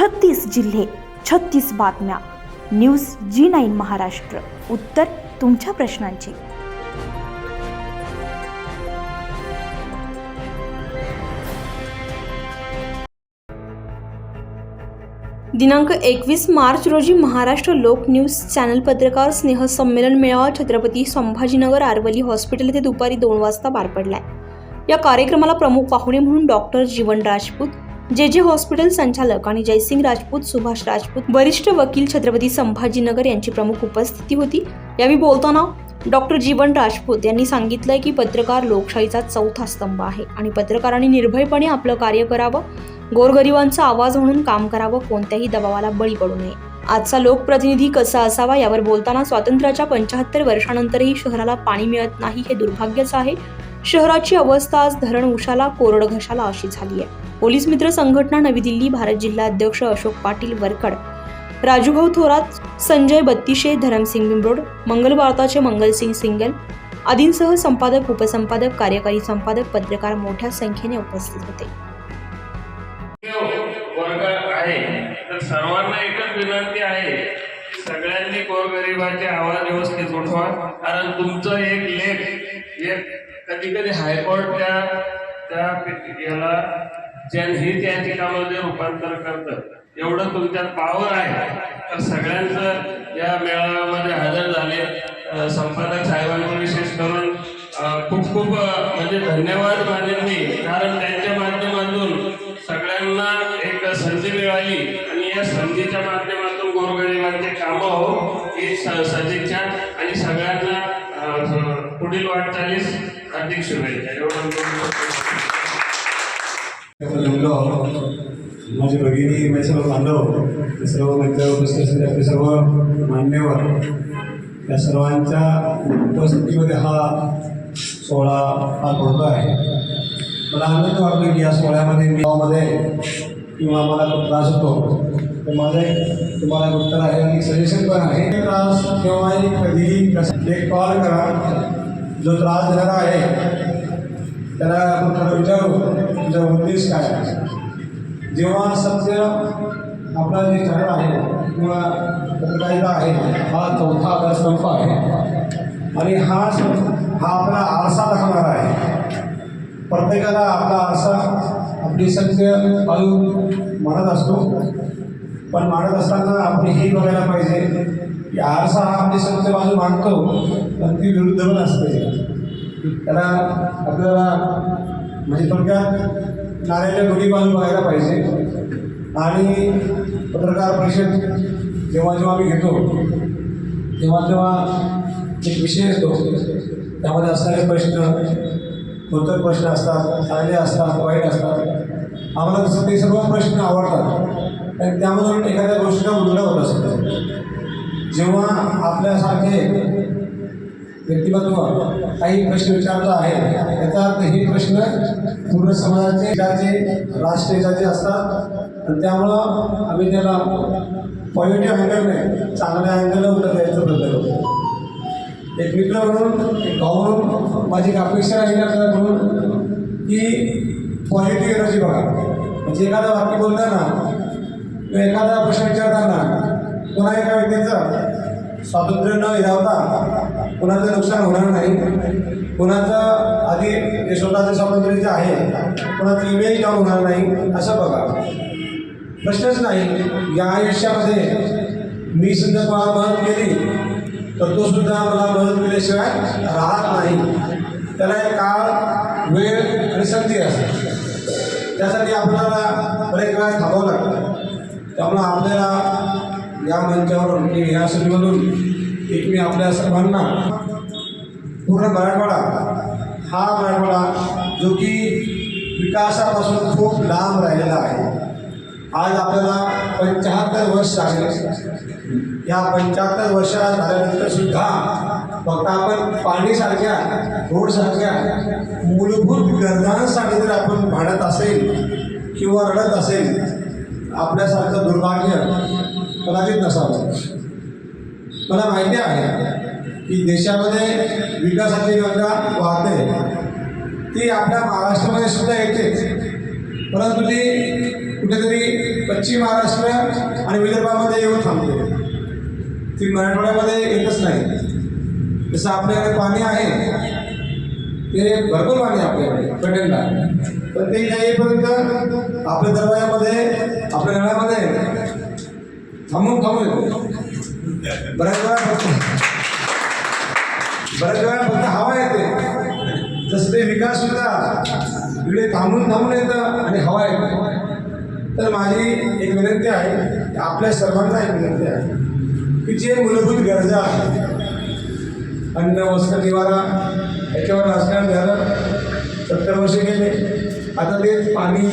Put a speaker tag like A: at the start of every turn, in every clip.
A: छत्तीस जिल्हे छत्तीस बातम्या. News G nine Maharashtra. उत्तर तुमच्या प्रश्नांची.
B: दिनांक एकवीस मार्च रोजी महाराष्ट्र लोक न्यूज चॅनल पत्रकार स्नेह संमेलन मेळावा छत्रपती संभाजीनगर आरवली हॉस्पिटल येथे दुपारी दोन वाजता पार पडलाय. या कार्यक्रमाला प्रमुख पाहुणे म्हणून डॉक्टर जीवन राजपूत जे जे हॉस्पिटल संचालक आणि जयसिंग राजपूत सुभाष राजपूत वरिष्ठ वकील छत्रपती संभाजीनगर यांची प्रमुख उपस्थिती होती. यावेळी बोलताना डॉक्टर जीवन राजपूत यांनी सांगितलंय की पत्रकार लोकशाहीचा चौथा स्तंभ आहे आणि पत्रकारांनी निर्भयपणे आपलं कार्य करावं गोरगरिबांचा आवाज म्हणून काम करावं कोणत्याही दबावाला बळी पडू नये. आजचा लोकप्रतिनिधी कसा असावा यावर बोलताना स्वातंत्र्याच्या पंच्याहत्तर वर्षानंतरही शहराला पाणी मिळत नाही हे दुर्भाग्यच आहे. शहराची अवस्था आज धरण उशाला कोरड घशाला अशी झाली आहे. पोलीस मित्र संघटना नवी दिल्ली भारत जिल्हा अध्यक्ष अशोक पाटील वरकड राजूभाऊ थोरात संजय बत्तीशे धरमसिंग बिंबरोड मंगल वार्ताचे मंगलसिंग सिंगल आदींसह संपादक उपसंपादक कार्यकारी संपादक पत्रकार मोठ्या संख्येने उपस्थित होते.
C: आहे तर सर्वांना एकच विनंती आहे सगळ्यांनी गोरगरिबाचे आवाज व्यवस्थित उठवा. कारण तुमचं एक लेख एक कधी कधी हायकोर्ट त्या याला जनहित याचिकामध्ये रूपांतर करतं एवढं तुमच्यात पावर आहे. तर सगळ्यांचं या मेळाव्यामध्ये हजर झाले. संपादक साहेबांना विशेष करून खूप खूप म्हणजे धन्यवाद मानेन मी कारण त्यांच्या माध्यमातून सगळ्यांना एक संधी मिळाली. आणि या संधीच्या माध्यमातून गोरगरिबांचे कामं हो ही सदिच्छा. आणि सगळ्यांना पुढील वाटचालीस हार्दिक शुभेच्छा. एवढं
D: जमलो माझी भगिनी माझे सर्व बांधव सर्व मंचावर उपस्थित आपले सर्व मान्यवर या सर्वांच्या उपस्थितीमध्ये हा सोहळा पार पडतो आहे. मला आनंद वाटतो की या सोहळ्यामध्ये गावामध्ये किंवा मला त्रास होतो. तर माझं एक तुम्हाला एक उत्तर आहे आणि सजेशन पण आहे. त्रास केव्हाही कधीही कसं एक कॉल करा. जो त्रास देणारा आहे त्याला आपण थोडं विचारू तुझा उद्देश काय जेव्हा सत्य आपला जे चरण आहे किंवा पत्रकारिता आहे हा चौथा अभ्यासक्रम आहे. आणि हा हा आपला आरसा दाखवणारा आहे. प्रत्येकाला आपला आरसा आपली सत्य बाजू मानत असतो. पण मानत असताना आपण हे बघायला पाहिजे की आरसा हा आपली सत्य बाजू मागतो पण ती विरुद्ध पण असते. त्याला आपल्याला म्हणजे थोडक्यात नाण्याच्या दोन्ही बाजू बघायला पाहिजे. आणि पत्रकार परिषद जेव्हा जेव्हा आम्ही घेतो तेव्हा तेव्हा एक विषय येतो त्यामध्ये असणारे प्रश्न कोणतर प्रश्न असतात चांगले असतात वाईट असतात. आम्हाला तसं ते सर्व प्रश्न आवडतात. आणि त्यामधून एखाद्या गोष्टीला उलटा होत असतो. जेव्हा आपल्यासारखे व्यक्तिमत्व काही प्रश्न विचारता आहे त्याचा अर्थ हे प्रश्न पूर्ण समाजाचे देशाचे राष्ट्रीयचे असतात. आणि त्यामुळं आम्ही त्याला पॉझिटिव्ह अँगलने चांगल्या अँगलने उत्तर द्यायचा प्रयत्न करतो एक मित्र म्हणून एक भाऊ म्हणून माझी एक अपेक्षा राहील म्हणून की पॉझिटिव्ह एनर्जी बघा. म्हणजे एखादा वाक्य बोलताना किंवा एखादा प्रश्न विचारताना स्वातंत्र्य न हिरावता कुणाचं नुकसान होणार नाही. कुणाचं आधी जे स्वतःचं स्वातंत्र्य जे आहे कुणाचं इमेज डाऊन होणार नाही असं बघा. प्रश्नच नाही. या आयुष्यामध्ये मी सुद्धा कोणाला मदत केली तर तो सुद्धा मला मदत केल्याशिवाय राहत नाही. त्याला एक काळ वेळ आणि संधी असते. त्यासाठी आपल्याला बरेच वेळा थांबावं लागतं. त्यामुळं आपल्याला या मंचावरून मी या सभेमधून एक मी आपल्या सर्वांना पूर्ण मराठवाडा हा मराठवाडा जो की विकासापासून खूप लांब राहिलेला आहे. आज आपल्याला पंच्याहत्तर वर्ष आहे या पंच्याहत्तर वर्षात झाल्यानंतर सुद्धा फक्त आपण पाणीसारख्या रोडसारख्या मूलभूत गरजांसाठी जर आपण भांडत असेल किंवा रडत असेल आपल्यासारखं दुर्भाग्य कदाचित नसावं. मला माहिती आहे की देशामध्ये विकासाची गंगा वाहते. ती आपल्या महाराष्ट्रामध्ये सुद्धा येते परंतु ती कुठेतरी पश्चिम महाराष्ट्र आणि विदर्भामध्ये येऊन थांबते. ती मराठवाड्यामध्ये येतच नाही. जसं आपल्याकडे पाणी आहे ते भरपूर पाणी आहे आपल्याकडे पटेलला पण ते येईपर्यंत आपल्या दरवाजामध्ये आपल्या घरामध्ये थांबून थांबून. येतो बऱ्याच वेळा फक्त बऱ्याच वेळा फक्त हवा येते. जसं ते विकास सुद्धा इकडे थांबून थांबून येतं आणि हवा येते. तर माझी एक विनंती आहे की आपल्या सर्वांना एक विनंती आहे की जे मूलभूत गरजा आहेत अन्न वस्त्र निवारा याच्यावर राजकारण झालं सत्तर वर्ष गेले आता ते पाणी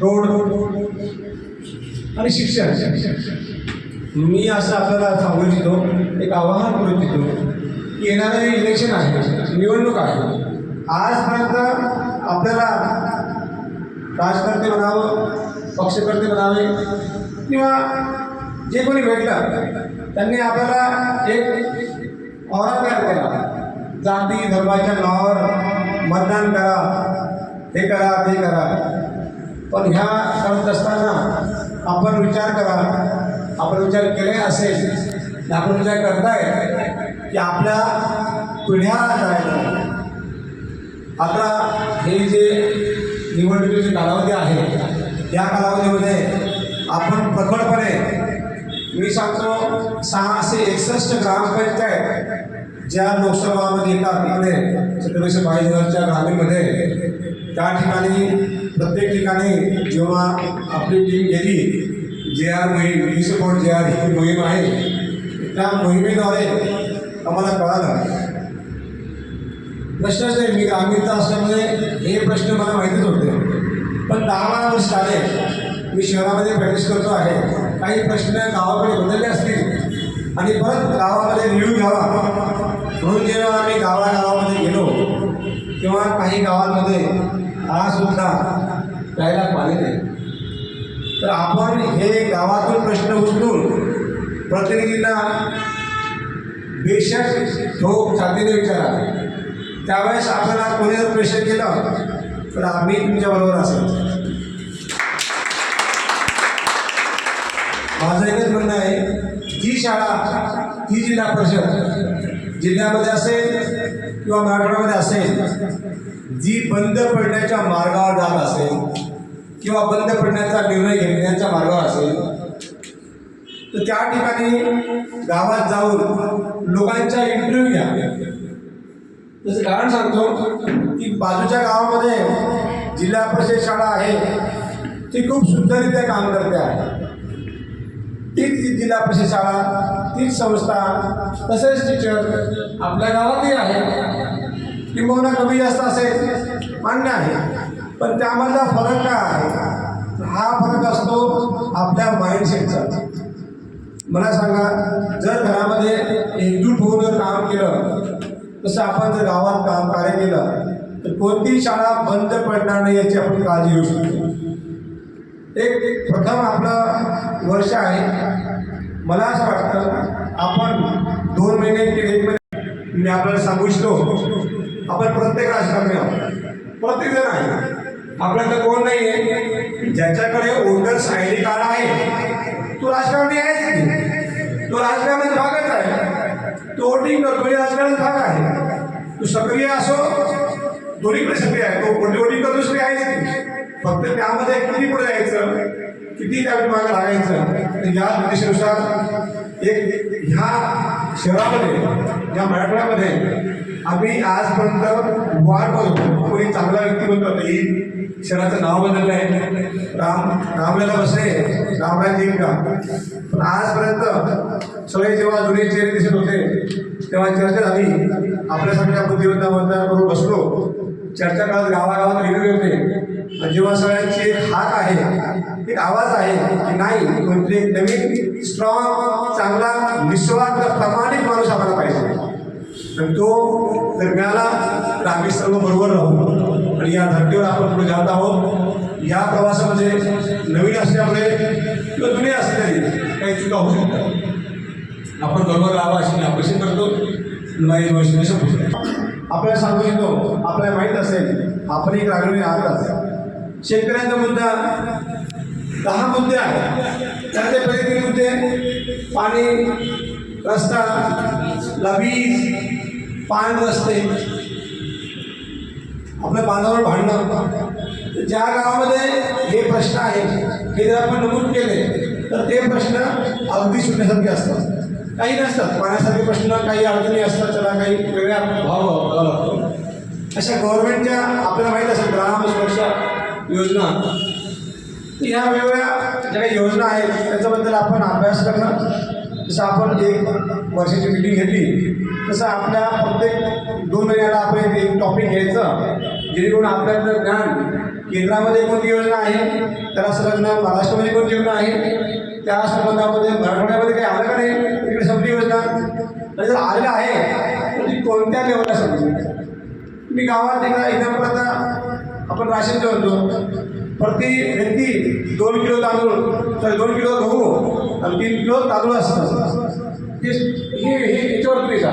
D: रोड आणि शिक्षण. मी असं आपल्याला सांगू इच्छितो एक आवाहन करू इच्छितो की येणारे इलेक्शन आहे निवडणूक आहे आजपर्यंत आपल्याला राजकर्ते म्हणावं पक्षकर्ते म्हणावे किंवा जे कोणी भेटलं त्यांनी आपल्याला एक ऑरा तयार केला. जाती धर्माच्या नावावर मतदान करा हे करा ते करा. पण ह्या करत असताना आपण विचार करा आपण विचार केले असेल तर आपण विचार करताय की आपल्या पिढ्या काय आता हे जे निवडणुकीचे कालावधी आहे या कालावधीमध्ये आपण प्रखडपणे मी सांगतो सहाशे एकसष्ट ग्रामपंचायत ज्या लोकसभामध्ये येतात तिकडे छत्रपती बाईनगरच्या ग्रामीणमध्ये त्या ठिकाणी प्रत्येक ठिकाणी जेव्हा आपली टीम गेली जे आर मोहीम वीस पॉईंट जे आर ही मोहीम आहे त्या मोहिमेद्वारे आम्हाला कळालं. प्रश्नच नाही मी ग्रामीण असल्यामुळे हे प्रश्न मला माहितीच होते. पण दहा बारा वर्ष आले मी शहरामध्ये प्रॅक्टिस करतो आहे. काही प्रश्न गावाकडे बदलले असतील आणि परत गावामध्ये रिव्ह्यू घ्यावा म्हणून जेव्हा आम्ही गावागावामध्ये गेलो तेव्हा काही गावांमध्ये आजसुद्धा प्यायला पाणी नाही तर आपण हे गावातून प्रश्न उचलून प्रतिनिधींना बेशक ठोक छातीने विचारा त्यावेळेस आपल्याला कोणी जर प्रेशर केलं तर आम्ही तुमच्याबरोबर असेल. माझं एकच म्हणणं आहे जी शाळा ही जिल्हा परिषद जिल्ह्यामध्ये असेल किंवा मराठवाड्यामध्ये असेल जी बंद पडण्याच्या मार्गावर जात असेल किंवा बंद पडण्याचा निर्णय घेण्याच्या मार्गावर असेल तर त्या ठिकाणी गावात जाऊन लोकांचा इंटरव्ह्यू घ्या. त्याचं कारण सांगतो की बाजूच्या गावामध्ये जिल्हा परिषद शाळा आहे ती खूप सुंदररित्या काम करते आहे. तीच जिल्हा परिषद शाळा तीच संस्था तसेच टीचर आपल्या गावातही आहे. किंबहुना कमी जास्त असेल मान्य आहे. पण त्यामधला फरक काय आहे? हा फरक असतो आपल्या माइंडसेटचा मला सांगा जर घरामध्ये एकजूट होऊन जर काम केलं तसं आपण जर गावात काम कार्य केलं तर कोणतीही शाळा बंद पडणार नाही याची आपण काळजी घेऊ शकतो. एक प्रथम आपलं वर्ष आहे. मला असं वाटतं आपण दोन महिने किंवा एक महिने मी आपल्याला सांगू इच्छितो आपण प्रत्येक राजकारणी आहोत प्रत्येक आहे. आपल्याकडे कोण नाही आहे ज्याच्याकडे वोटर्स आय डी कार्ड आहे. तो राजकारणी आहेच तो राजकारणाचा भागच आहे. तो वोटिंग करतो. म्हणजे राजकारणाचा भाग आहे. तो सक्रिय असो. दोन्हीकडे सक्रिय आहे. तो वोटिंग करतो सक्रिय आहेच फक्त त्यामध्ये किती पुढे जायचं? किती त्या मागे लागायचं? या निर्देशानुसार एक ह्या शहरामध्ये या मराठवाड्यामध्ये आम्ही आजपर्यंत वाढ बघतो कोणी चांगला व्यक्ती म्हणतो ही शहराचं नाव बदललं आहे. राम रामलेला बसले. रामराज येईल का पण आजपर्यंत सगळे जेव्हा जुने चेहरे दिसत होते तेव्हा चर्चा झाली. आपल्यासारख्या मतदारांबरोबर बसलो. चर्चा करत गावागावात वेगवेगळे होते. जेव्हा सगळ्यांची एक हाक आहे एक आवाज आहे की नाही म्हणजे नवीन स्ट्रॉंग चांगला निस्वार्थ प्रामाणिक माणूस आम्हाला पाहिजे. आणि तो जर मिळाला तर आम्ही सर्व बरोबर राहू. आणि या धर्तीवर आपण पुढे जात आहोत. या प्रवासामध्ये नवीन असल्यामुळे किंवा जुने असले काही चुका होऊ शकतात. आपण बरोबर राहावा अशी अपेक्षा करतो. नाही गोष्टी संपू आपल्याला सांगू इच्छितो आपल्याला माहीत असेल आपण एक रागवणे आहात. शेतकऱ्यांचा मुद्दा दहा मुद्दे आहेत. त्यामध्ये पहिले तीन मुद्दे पाणी रस्ता वीज पाण रस्ते. आपल्या बांधावर भांडणं ज्या गावामध्ये हे प्रश्न आहेत हे जर आपण नमूद केले तर ते प्रश्न अगदी सुटण्यासारखे असतात. काही नसतात. पाण्यासारखे प्रश्न काही अडचणी असतात त्याला काही वेगळ्या भाव लागतो. अशा गव्हर्नमेंटच्या आपल्याला माहीत असेल ग्राम सुरक्षा योजना. ह्या वेगवेगळ्या ज्या काही योजना आहेत त्याच्याबद्दल आपण अभ्यास करणं जसं आपण एक वर्षाची मिटिंग घेतली तसं आपल्या प्रत्येक दोन महिन्याला आपण एक टॉपिक घ्यायचं जेणेकरून आपल्यातलं ज्ञान केंद्रामध्ये कोणती योजना आहे त्याला संलग्न महाराष्ट्रामध्ये कोणती योजना आहे त्या संबंधामध्ये मराठवाड्यामध्ये काही आलं का नाही? इकडे संपली योजना. आणि जर आलेलं आहे तर ती कोणत्या लेवलला संपली? मी गावात एकदा एक्झाम्पल आता आपण राशन जेवतो प्रति व्यक्ती दोन किलो तांदूळ सॉरी दोन किलो गहू आणि तीन किलो तांदूळ असतात. हे हे हे याच्यावर तुम्ही का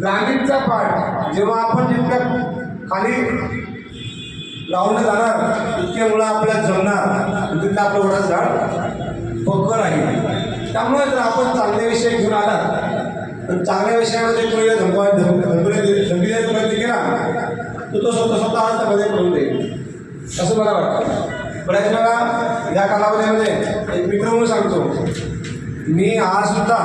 D: ग्रामीणचा पाठ जेव्हा आपण जितक्या खाली लावलं जाणार इतक्या मुलं आपल्याला जमणार. आणि तिथलं आपलं वडाचं झाड पक्कर आहे त्यामुळे जर आपण चांगले विषय घेऊन आलात तर चांगल्या विषयामध्ये कोणी धमका असं मला वाटतं बऱ्याच वेळा या कालावधीमध्ये एक मित्र म्हणून सांगतो मी आज सुद्धा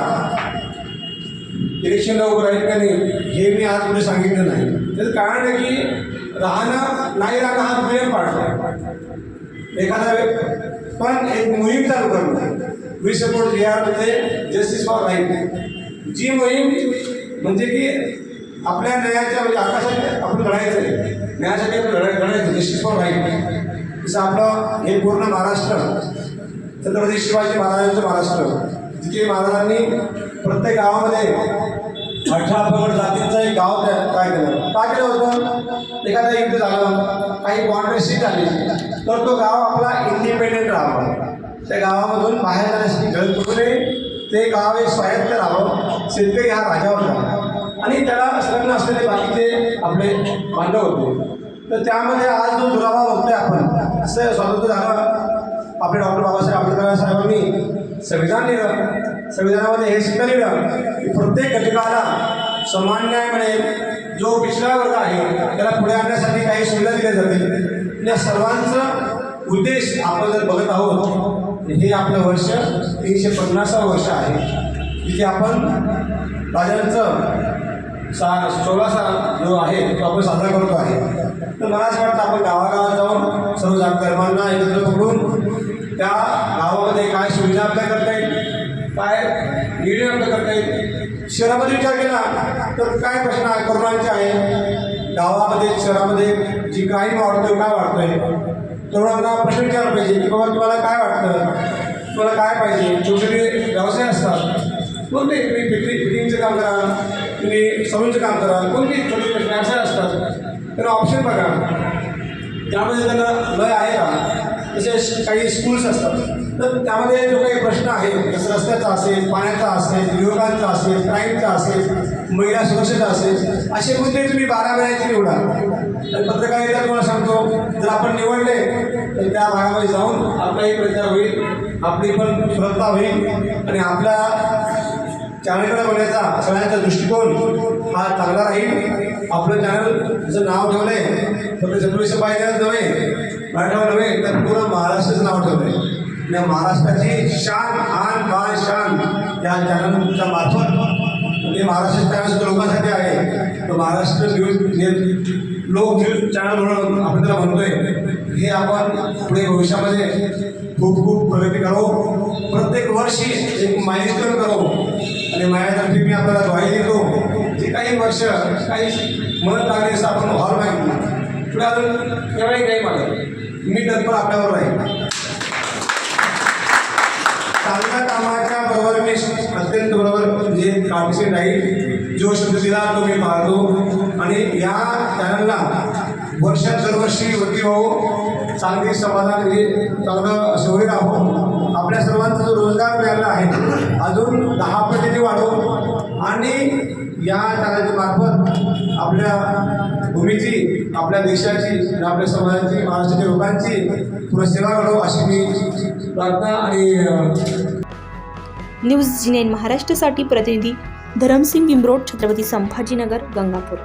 D: इलेक्शनला उभं राहील का नाही हे मी आज पुढे सांगितलं नाही. त्याचं कारण आहे की राहणं नाही राहणं हा दुय्यम पाठ एखादा व्यक्ती पण एक मोहीम चालू करणं. वी सपोर्ट जे आर म्हणजे जस्टिस फॉर राईट जी मोहीम म्हणजे की आपल्या न्यायाच्या म्हणजे आकाशात आपण लढायचं आहे. न्यायासाठी आपण लढाय लढायचं जस्टिस फॉर राईट जसं आपलं हे पूर्ण महाराष्ट्र छत्रपती शिवाजी महाराजांचं महाराष्ट्र तिथे महाराजांनी प्रत्येक गावामध्ये अठरा पगड जातींचं एक गाव त्या काय केलं? काय केलं होतं? एखादा युद्ध झालं काही कॉन्ट्रेसी झाली तर तो गाव आपला इंडिपेंडेंट राहावा. त्या गावामधून बाहेर जाण्यासाठी गरज पडू नये ते गाव एक स्वायत्त राहावं. शेतकरी हा राजा होता आणि त्याला संलग्न असलेले बाकीचे आपले बांधव होते. तर त्यामध्ये आज जो दुरावा बघतोय आपण असं स्वातंत्र्य झालं. आपले डॉक्टर बाबासाहेब आंबेडकर साहेबांनी संविधान लिहिलं. संविधानामध्ये हे सिद्ध लिहिलं. की प्रत्येक घटकाला समान न्याय मिळेल. जो पिछला वर्ग आहे त्याला पुढे आणण्यासाठी काही सुविधा दिल्या जातील. या सर्वांचं उद्देश आपण जर बघत आहोत हे आपलं वर्ष तीनशे पन्नासावं वर्ष आहे. तिथे आपण राजांचं सा सोळासा जो आहे तो आपण साजरा करतो आहे. तर मला असं वाटतं आपण गावागावात जाऊन सर्व जात धर्मांना एकत्र पकडून त्या गावामध्ये काय सुविधा आपल्या करता येईल काय निर्णय आपल्या करता येईल शहरामध्ये विचार केला तर काय प्रश्न आहे तरुणांचे आहे. गावामध्ये शहरामध्ये जी क्राईम वाढतोय काय वाढतोय तरुणांना प्रश्न विचारला पाहिजे की बाबा तुम्हाला काय वाटतं? तुम्हाला काय पाहिजे? छोटे छोटे व्यवसाय असतात. कोणते? तुम्ही फिटिंग फिटिंगचं काम करा. तुम्ही सलूनचं काम करा कोणती छोटे छोटे व्यवसाय असतात त्यांना ऑप्शन बघा. त्यामध्ये त्यांना लय आहे का तसेच काही स्कूल्स असतात. तर त्यामध्ये जो काही प्रश्न आहे जसं रस्त्याचा असेल पाण्याचा असेल युवकांचा असेल क्राईमचा असेल महिला सुरक्षेचा असेल असे मुद्दे तुम्ही बारा वेळाचे निवडा. पत्रकारिता तुम्हाला सांगतो जर आपण निवडले तर त्या भागामध्ये जाऊन आपलाही प्रचार होईल आपली पण श्रद्धा होईल आणि आपल्या चॅनलकडे बघण्याचा सगळ्यांचा दृष्टिकोन हा चांगला राहील. आपलं चॅनल नाव ठेवलं आहे फक्त छत्रपती पाहिजे नव्हे मराठा नव्हे तर पूर्ण महाराष्ट्राचं नाव ठेवलं आहे या महाराष्ट्राची शान आन बान शान या चॅनलच्या मार्फत म्हणजे महाराष्ट्र चॅनल लोकांसाठी आहे. तर Maharashtra news Lok news channel म्हणून आपण त्याला म्हणतोय हे आपण पुढे भविष्यामध्ये खूप खूप प्रगती करू प्रत्येक वर्षी एक माइलस्टोन करू आणि माझ्यातर्फे मी आपल्याला ग्वाही देतो. जे काही वर्ष काही मदत लागले असं आपण व्हावं मागितला पुढे अजून केव्हाही काही मागत मी तत्पर आपल्यावर राहील चांगल्या कामाच्या बरोबर मी अत्यंत बरोबर म्हणजे जे काळजी राहील. जो शब्द दिला तो मी पाहतो. आणि या चॅनलला वर्षात दरवर्षी वकील भाऊ चांगली समाधान हे चांगलं सोयी आहोत आपल्या सर्वांचा जो रोजगार मिळाला आहे अजून दहा पटीने वाढव आणि या चॅनलच्या मार्फत आपल्या भूमीची आपल्या देशाची आपल्या समाजाची महाराष्ट्राच्या लोकांची पुन्हा सेवा घडो अशी मी प्रार्थना आणि
B: न्यूज जी नाईन महाराष्ट्रासाठी प्रतिनिधी धरमसिंग बिंबरोड छत्रपती संभाजीनगर गंगापूर.